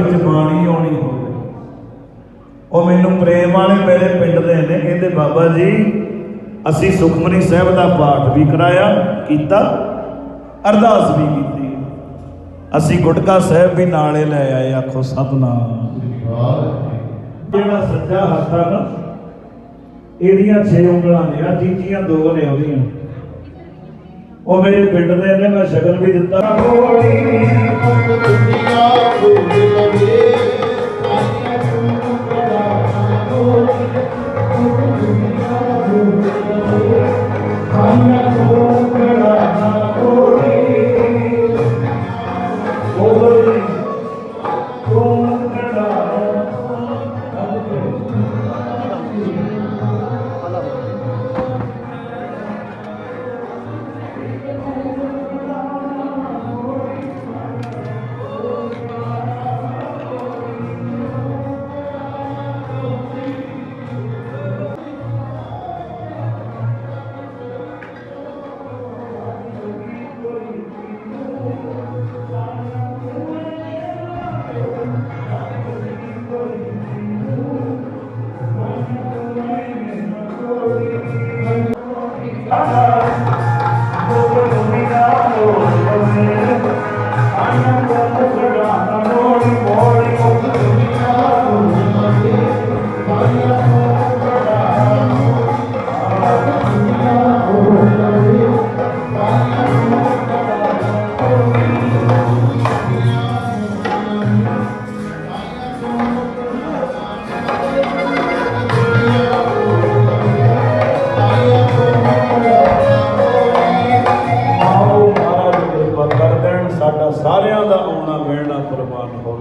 ਵਿੱਚ ਬਾਣੀ ਆਉਣੀ ਹੋਵੇ। ਉਹ ਮੈਨੂੰ ਪ੍ਰੇਮ ਵਾਲੇ ਮੇਰੇ ਪਿੰਡ ਦੇ ਨੇ, ਕਹਿੰਦੇ ਬਾਬਾ ਜੀ, ਅਸੀਂ ਸੁਖਮਨੀ ਸਾਹਿਬ ਦਾ ਪਾਠ ਵੀ ਕਰਾਇਆ, ਕੀਤਾ, ਅਰਦਾਸ ਵੀ ਕੀਤੀ। ਅਸੀਂ ਗੁਟਕਾ ਸਾਹਿਬ ਵੀ ਨਾਲੇ ਲੈ ਆਏ, ਆਖੋ ਸਤਨਾਮ। ਜਿਹੜਾ ਸੱਜਾ ਹੱਥ ਆ ਨਾ, ਇਹਦੀਆਂ 6 ਉਂਗਲਾਂ ਨੇ ਆ ਤੀਜੀਆਂ ਦੋ ਨੇ ਉਹਦੀਆਂ। ਉਹ ਮੇਰੇ ਪਿੰਡ ਦੇ ਨੇ, ਮੈਂ ਸ਼ਗਨ ਵੀ ਦਿੱਤਾ। ਆਓ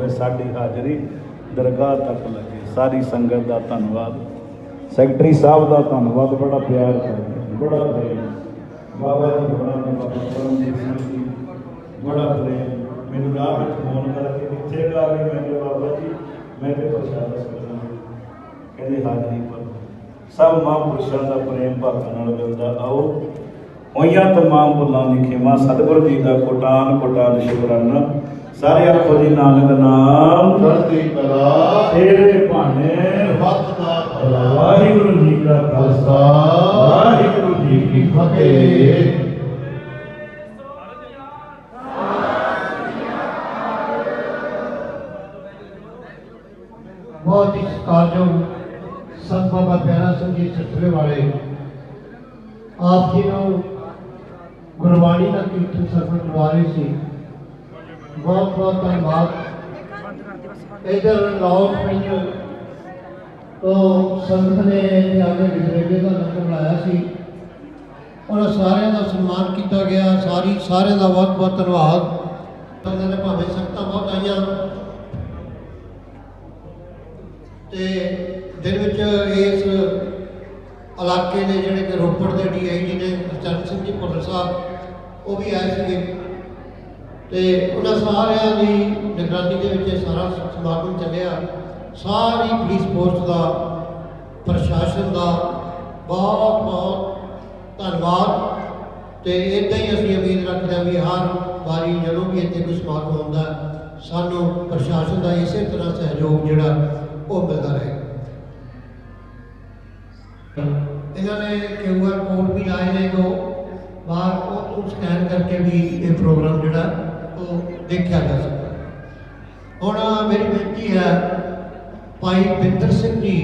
ਸਾਡੀ ਹਾਜ਼ਰੀ ਦਰਗਾਹ ਤੱਕ ਲੱਗੇ। ਸਾਰੀ ਸੰਗਤ ਦਾ ਧੰਨਵਾਦ। ਸੈਕਟਰੀ ਸਾਹਿਬ ਦਾ ਧੰਨਵਾਦ। ਬੜਾ ਪਿਆਰ ਕਰਦੇ ਬੜਾ ਪ੍ਰੇਮ। ਬਾਬਾ ਜੀ ਹੋਰਾਂ ਨੇ ਬਾਬਾ ਪਰਮਜੀਤ ਜੀ। ਬੜਾ ਪ੍ਰੇਮ। ਮੈਨੂੰ ਰਾਹ ਵਿੱਚ ਫੋਨ ਕਰਕੇ ਕਿੱਥੇ ਗਾ ਕੇ ਮੈਂ ਕਿਹਾ, ਬਾਬਾ ਜੀ, ਮੈਂ ਤੇ ਪ੍ਰਸ਼ਾਦ ਸਕਦਾ ਕਹਿੰਦੇ, ਹਾਜ਼ਰੀ ਪਰ ਸਭ ਮਹਾਂਪੁਰਸ਼ਾਂ ਦਾ ਪ੍ਰੇਮ ਭਾਗਾਂ ਨਾਲ ਮਿਲਦਾ। ਆਓ। ਹੋਈਆਂ ਤਮਾਮ ਭੁੱਲਾਂ ਦੀ ਖਿਮਾ। ਸਤਿਗੁਰੂ ਜੀ ਦਾ ਕੋਟਾਨ ਕੋਟਾਨ ਸ਼ੁਕਰਾਨਾ। ਸਾਰੇ ਆਖੋ ਜੀ ਨਾਨਕ ਨਾਮ। ਚੜ੍ਹਦੀ ਕਲਾ ਤੇਰੇ ਭਾਣੇ। ਵਕਤ ਦਾ ਭਲਾ। ਵਾਹਿਗੁਰੂ ਜੀ ਕਾ ਖਾਲਸਾ। ਵਾਹਿਗੁਰੂ ਜੀ ਕੀ ਫਤਿਹ। ਬਹੁਤ ਹੀ ਸਤਿਕਾਰਯੋਗ ਸੰਤ ਬਾਬਾ ਪਿਆਰਾ ਸਿੰਘ ਜੀ ਸਤਿਵੇ ਵਾਲੇ। ਆਪ ਜੀ ਨੂੰ ਗੁਰਬਾਣੀ ਦਾ ਕੀਰਤਨ ਸਰਵਣ ਕਰਵਾ ਰਹੇ ਸੀ। ਬਹੁਤ ਬਹੁਤ ਧੰਨਵਾਦ। ਇਧਰ ਲਾਹੌਰ ਪਿੰਡ ਤੋਂ ਸੰਗਤ ਨੇ ਇੱਥੇ ਆ ਕੇ ਵਿਜਰੇਗੇ ਦਾ ਲੰਗਰ ਲਾਇਆ ਸੀ। ਉਹਨਾਂ ਸਾਰਿਆਂ ਦਾ ਸਨਮਾਨ ਕੀਤਾ ਗਿਆ। ਸਾਰੀ ਸਾਰਿਆਂ ਦਾ ਬਹੁਤ ਬਹੁਤ ਧੰਨਵਾਦ। ਉਹਨਾਂ ਨੇ ਭਾਵੇਂ ਸੰਗਤਾਂ ਬਹੁਤ ਆਈਆਂ। ਤੇ ਦਿਨ ਵਿੱਚ ਇਸ ਇਲਾਕੇ ਦੇ ਜਿਹੜੇ ਕਿ ਰੋਪੜ ਦੇ ਡੀਆਈਜੀ ਨੇ, ਹਰਚਰਨ ਸਿੰਘ ਜੀ, ਭੁੱਲਰ ਸਾਹਿਬ, ਉਹ ਵੀ ਆਏ ਸੀਗੇ। ਤੇ ਉਹਨਾਂ ਸਾਰਿਆਂ ਦੀ ਨਿਗਰਾਨੀ ਦੇ ਵਿੱਚ ਇਹ ਸਾਰਾ ਸਮਾਗਮ ਚੱਲਿਆ। ਸਾਰੀ ਪੁਲਿਸ ਫੋਰਸ ਦਾ, ਪ੍ਰਸ਼ਾਸਨ ਦਾ ਬਹੁਤ ਬਹੁਤ ਧੰਨਵਾਦ। ਤੇ ਇਦਾਂ ਹੀ ਅਸੀਂ ਉਮੀਦ ਰੱਖਦੇ ਹਾਂ ਵੀ ਹਰ ਵਾਰੀ ਜਦੋਂ ਵੀ ਇੱਥੇ ਕੋਈ ਸਮਾਗਮ ਹੁੰਦਾ, ਸਾਨੂੰ ਪ੍ਰਸ਼ਾਸਨ ਦਾ ਇਸੇ ਤਰ੍ਹਾਂ ਸਹਿਯੋਗ ਜਿਹੜਾ ਉਹ ਮਿਲਦਾ ਰਹੇ। ਇਹਨਾਂ ਨੇ ਕਿਊਆਰ ਕੋਡ ਵੀ ਲਾਏ ਨੇ ਤੋਂ ਬਾਹਰ ਉਹ ਸਕੈਨ ਕਰਕੇ ਵੀ ਇਹ ਪ੍ਰੋਗਰਾਮ ਜਿਹੜਾ ਦੇਖਿਆ ਜਾ ਸਕਦਾ ਹੁਣ ਮੇਰੀ ਬੇਨਤੀ ਹੈ ਭਾਈ ਬਿੰਦਰ ਸਿੰਘ ਜੀ